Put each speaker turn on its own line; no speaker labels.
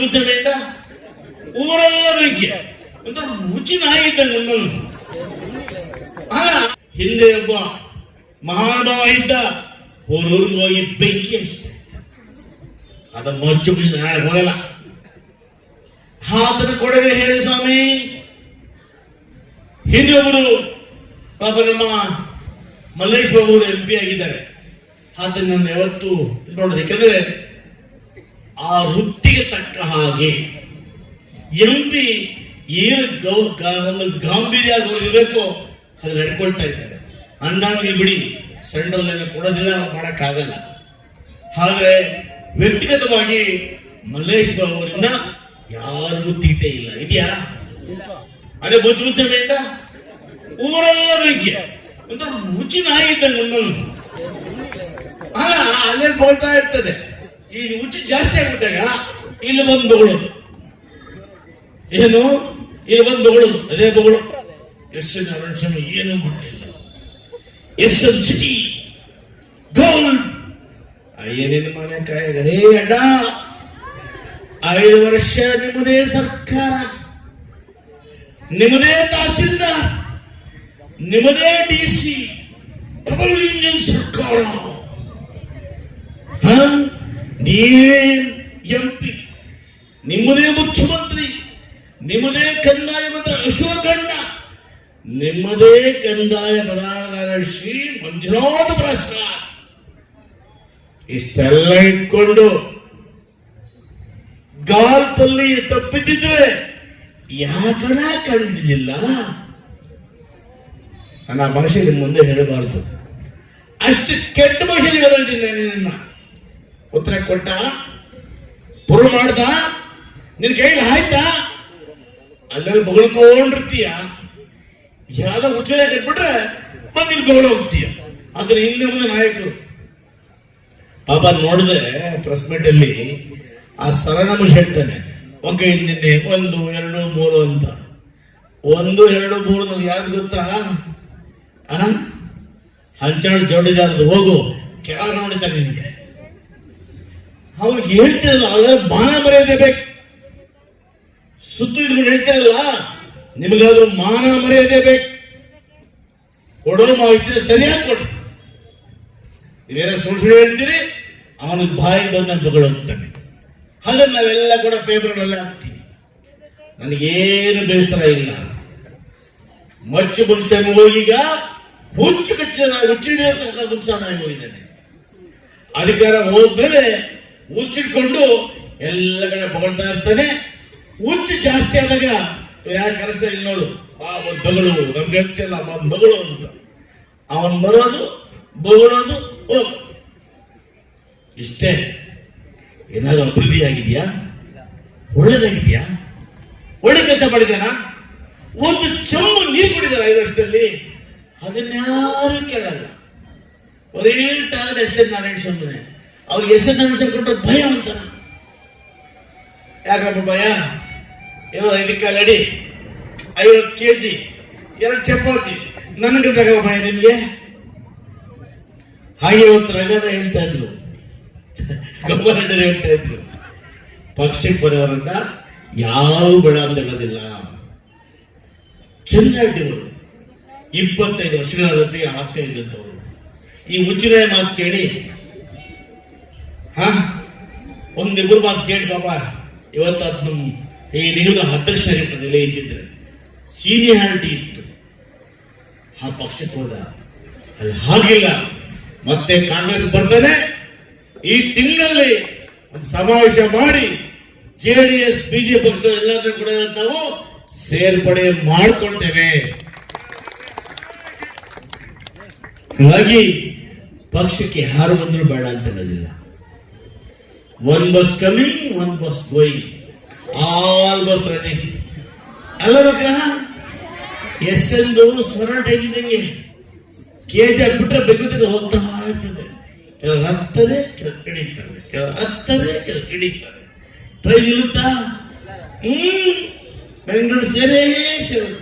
ಮುಚ್ಚಬೇಡ ಊರೆಲ್ಲ ಬೆಂಕಿ ಒಂದು ಮುಚ್ಚಿನ ನಾಯಿದ್ದ ನಮ್ಮನ್ನು. ಅಲ್ಲ ಹಿಂದೆ ಒಬ್ಬ ಮಹಾನುಭಾವ ಇದ್ದ ಹೋರೂರಿಗೆ ಹೋಗಿ ಬೆಂಕಿ ಹಚ್ಚಿದೆ. ಅದ ಮಚ್ಚು ಮುಚ್ಚಿ ನಾಳೆ ಹೋಗಲ್ಲ. ಆತನ ಕೊಡವೆ ಹೇಳಿ ಸ್ವಾಮಿ. ಹಿಂದೆ ಒಬ್ಬರು ಪಾಪ ನಮ್ಮ ಮಲ್ಲೇಶ್ ಬಾಬು ಎಂ ಪಿ ಆಗಿದ್ದಾರೆ. ಆತನ ಯಾವತ್ತು ನೋಡೋದು ಯಾಕಂದ್ರೆ ಆ ವೃತ್ತಿಗೆ ತಕ್ಕ ಹಾಗೆ ಎಂ ಪಿ ಏನು ಒಂದು ಗಾಂಭೀರ್ಯ ಇರಬೇಕು ಅದು ನಡ್ಕೊಳ್ತಾ ಇದ್ದಾರೆ. ಅಂದಾಗ್ಲಿ ಬಿಡಿ, ಸೆಂಟ್ರಲ್ ಕೊಡೋದಿಲ್ಲ ಮಾಡೋಕ್ಕಾಗಲ್ಲ. ಆದರೆ ವ್ಯಕ್ತಿಗತವಾಗಿ ಮಲ್ಲೇಶ್ ಬಾಬು ಅವರಿಂದ ಯಾರಿಗೂ ತೀಟೆ ಇಲ್ಲ. ಇದೆಯಾ? ಅದೇ ಬುಚ್ಚು ಬುಚ್ಚಿಂದ ಊರೆಲ್ಲ ಬೆಂಕಿ ಒಂದು ಮುಚ್ಚಿ ಅಲ್ಲ ಅಲ್ಲೇ ಬೋಲ್ತಾ ಇರ್ತದೆ. ಈ ಹುಚ್ಚು ಜಾಸ್ತಿ ಆಗ್ಬಿಟ್ಟಾಗ ಇಲ್ಲಿ ಬಂದು ಬೊಗಳೋದು ಏನು? ಇಲ್ಲಿ ಬಂದು ಅದೇ ಬೊಗಳು. ಎಸ್ ಎನ್ ನಾರಾಯಣ ಸ್ವಾಮಿ ಏನು ಮಾಡಲಿಲ್ಲ ಎಸ್ ಎನ್ ಸಿಟಿ. ಗೋಲ್ಡ್ ಅಯ್ಯನಿನ ಮನೆ ಕಾಯಗರೇ ಅಡ್ಡ ಐದು ವರ್ಷ ನಿಮ್ಮದೇ ಸರ್ಕಾರ. ನಿಮ್ಮದೇ ತಹಸೀಲ್ದಾರ್. ನಿಮ್ಮದೇ ಡಿ ಸಿ. ಡಬಲ್ ಇಂಜಿನ್ ಸರ್ಕಾರ? ನೀವೇ ಎಂ ಪಿ ನಿಮ್ಮದೇ ಮುಖ್ಯಮಂತ್ರಿ, ನಿಮ್ಮದೇ ಕಂದಾಯ ಮಂತ್ರಿ ಅಶೋಕಣ್ಣ, ನಿಮ್ಮದೇ ಕಂದಾಯ ಪ್ರಧಾನ ಶ್ರೀ ಮಂಜುನಾಥ ಪ್ರಸಾದ್ ಇಷ್ಟೆಲ್ಲ ಇಟ್ಕೊಂಡು ಗಾಲ್ಪಲ್ಲಿ ತಪ್ಪಿದ್ದಿದ್ರೆ ಯಾಕಣ ಕಂಡಿದ್ದಿಲ್ಲ? ನನ್ನ ಭಾಷೆ ನಿಮ್ಮ ಮುಂದೆ ಹೇಳಬಾರದು. ಅಷ್ಟು ಕೆಟ್ಟ ಭಾಷೆ ನಿನ್ನ. ಉತ್ತರ ಕೊಟ್ಟ ಪುರು ಮಾಡ್ದ, ನಿನ್ ಕೈಲಿ ಆಯ್ತಾ ಅಲ್ಲೆಲ್ಲ ಬೊಗಳ್ಕೊಂಡಿರ್ತೀಯ? ಯಾವ್ದೋ ಉಚ್ಚಳೆ ಕಟ್ಬಿಟ್ರೆ ಮತ್ತೆ ಇಲ್ಲಿ ಬೊಗಳ ಹೋಗ್ತೀಯ. ಅದ್ರ ಹಿಂದೆ ಮುಂದೆ ನಾಯಕರು. ಪಾಪ ನೋಡಿದ್ರೆ ಪ್ರೆಸ್ ಮೀಟ್ ಅಲ್ಲಿ ಆ ಸರಣಮ ಹೇಳ್ತಾನೆ ಓಕೆ ನಿನ್ನೆ ಒಂದು, ಎರಡು, ಮೂರು ಅಂತ. ಒಂದು, ಎರಡು, ಮೂರು ನನಗೆ ಯಾವ್ದು ಗೊತ್ತಾ? ಹಂಚಾಳ್ ಜೋಡಿದಾರದು ಹೋಗು ಕೆಳಗೆ ನೋಡಿತಾನೆ ನಿನಗೆ. ಅವ್ರಿಗೆ ಹೇಳ್ತಿರಲ್ಲ ಅವ್ರ ಮಾನ ಮರ್ಯಾದೆ ಬೇಕು. ಸುತ್ತು ಇಟ್ಕೊಂಡು ಹೇಳ್ತಿರಲ್ಲ, ನಿಮಗಾದ್ರೂ ಮಾನ ಮರ್ಯಾದೆ ಬೇಕು. ಕೊಡೋ ಮಾಹಿತಿ ಸರಿಯಾಗಿ ಕೊಡು. ನೀವೇನೋ ಸುಳ್ಳು ಹೇಳ್ತೀರಿ, ಅವನಿಗೆ ಬಾಯಿ ಬಂದ ತಗೊಳ್ಳೋ ಹಾಗೆ ನಾವೆಲ್ಲ ಕೂಡ ಪೇಪರ್ಗಳೆಲ್ಲ ಹಾಕ್ತೀವಿ. ನನಗೇನು ಬೇಸರ ಇಲ್ಲ. ಮಚ್ಚು ಮುನ್ಸನ್ ಹೋಗೀಗ ಹುಚ್ಚು ಕಚ್ಚಿದ ಮನುಷ್ಯ ಮುನ್ಸನಾಗಿ ಹೋಗಿದ್ದಾನೆ. ಅಧಿಕಾರ ಹೋದ್ಮೇಲೆ ಹುಚ್ಚಿಟ್ಕೊಂಡು ಎಲ್ಲ ಕಡೆ ಬಗಳ್ತಾ ಇರ್ತಾನೆ. ಹುಚ್ಚು ಜಾಸ್ತಿ ಆದಾಗ ಯಾಕೆ ಕರೆಸ್ತಾರೆ ನೋಡು. ಆ ಒಂದು ಬಗಳು ನಮ್ಗೆ ಹೇಳ್ತಿಲ್ಲ ಬಗಳು ಅಂತ. ಅವನ್ ಬರೋದು, ಬಗಳೋದು, ಹೋಗು. ಇಷ್ಟೇ. ಏನಾದ್ರು ಅಭಿವೃದ್ಧಿ ಆಗಿದೆಯಾ? ಒಳ್ಳೇದಾಗಿದೆಯಾ? ಒಳ್ಳೆ ಕೆಲಸ ಮಾಡಿದ್ದೇನಾ ಒಂದು ಚಂಬು ನೀರು ಕುಡಿದಾರೆ ಐದು ವರ್ಷದಲ್ಲಿ? ಅದನ್ಯಾರು ಕೇಳಲ್ಲ. ಒರೇ ಟಾರ್ಗೆಟ್ ಎಷ್ಟೇ ನಾರಾಯಣ ಸ್ವಾಮಿನೇ. ಅವ್ರಿಗೆ ಹೆಸರು ಎನ್ ಕೊಟ್ಟರೆ ಭಯ ಅಂತಾರ. ಯಾಕಪ್ಪ ಭಯ? ಏನೋ ಐದು ಕಾಲು ಅಡಿ ಐವತ್ತು ಕೆ ಜಿ ಎರಡು ಚಪಾತಿ. ನನಗೆ ತಗೋ ಭಯ ನಿಮಗೆ? ಹಾಗೆ ಇವತ್ತು ರಂಗಣ್ಣ ಹೇಳ್ತಾ ಇದ್ರು. ಗಂಗನಣ್ಣರು ಹೇಳ್ತಾ ಇದ್ರು. ಪಕ್ಷಕ್ಕೆ ಬರೋರನ್ನ ಯಾವ ಬೆಳ ಅಂತ ಹೇಳೋದಿಲ್ಲ. ಚಂದ್ರರೆಡ್ಡಿಯವರು ಇಪ್ಪತ್ತೈದು ಜೊತೆಗೆ ಆಗ್ತಾ ಇದ್ದಂಥವ್ರು ಈ ಉಚ್ಚಿನ ಮಾತು ಕೇಳಿ ಹಾ? ಒಂದಿಬ್ಬರು ಮಾತು ಕೇಳಿ ಬಾಬಾ ಇವತ್ತು ಅದು ನಮ್ಮ ಈ ನಿಗಮ ಅಧ್ಯಕ್ಷರಾಗಿರ್ತದೆ ಇದ್ದಿದ್ರೆ ಸೀನಿಯಾರಿಟಿ ಇತ್ತು. ಆ ಪಕ್ಷಕ್ಕೆ ಹೋದ. ಅಲ್ಲಿ ಹಾಗಿಲ್ಲ. ಮತ್ತೆ ಕಾಂಗ್ರೆಸ್ ಬರ್ತಾನೆ ಈ ತಿಂಗಳಲ್ಲಿ ಒಂದು ಸಮಾವೇಶ ಮಾಡಿ ಜೆ ಡಿ ಎಸ್ ಬಿಜೆಪಿ ಎಲ್ಲಾದ್ರೂ ಕೂಡ ನಾವು ಸೇರ್ಪಡೆ ಮಾಡ್ಕೊಳ್ತೇವೆ. ಹಾಗಾಗಿ ಪಕ್ಷಕ್ಕೆ ಯಾರು ಬಂದರೂ ಬೇಡ ಅಂತ ಹೇಳೋದಿಲ್ಲ. One bus coming, one bus going. All bus running. ಅಲ್ಲ ಮಕ್ಕಳ ಎಸ್ ಎಂದು ಸ್ವರ್ಣ ಟೈಮ್ ಇದ್ದಂಗೆ ಕೆ ಜಿ ಆಗ್ಬಿಟ್ರೆ ಬೆಗುತ್ತಿಗೆ ಹೋಗ್ತಾ ಇರ್ತದೆ. ಕೆಲವರು ಹತ್ತದೆ ಕೆಲವರು ಇಳಿತಾರೆ ಕೆಲವರು ಹತ್ತದೆ ಕೆಲವರು ಇಳಿತಾರೆ ಟ್ರೈನ್ ಇರುತ್ತಾ ಹ್ಮ್ ಬೆಂಗಳೂರು ಸೇರೇ ಸೇರುತ್ತೆ.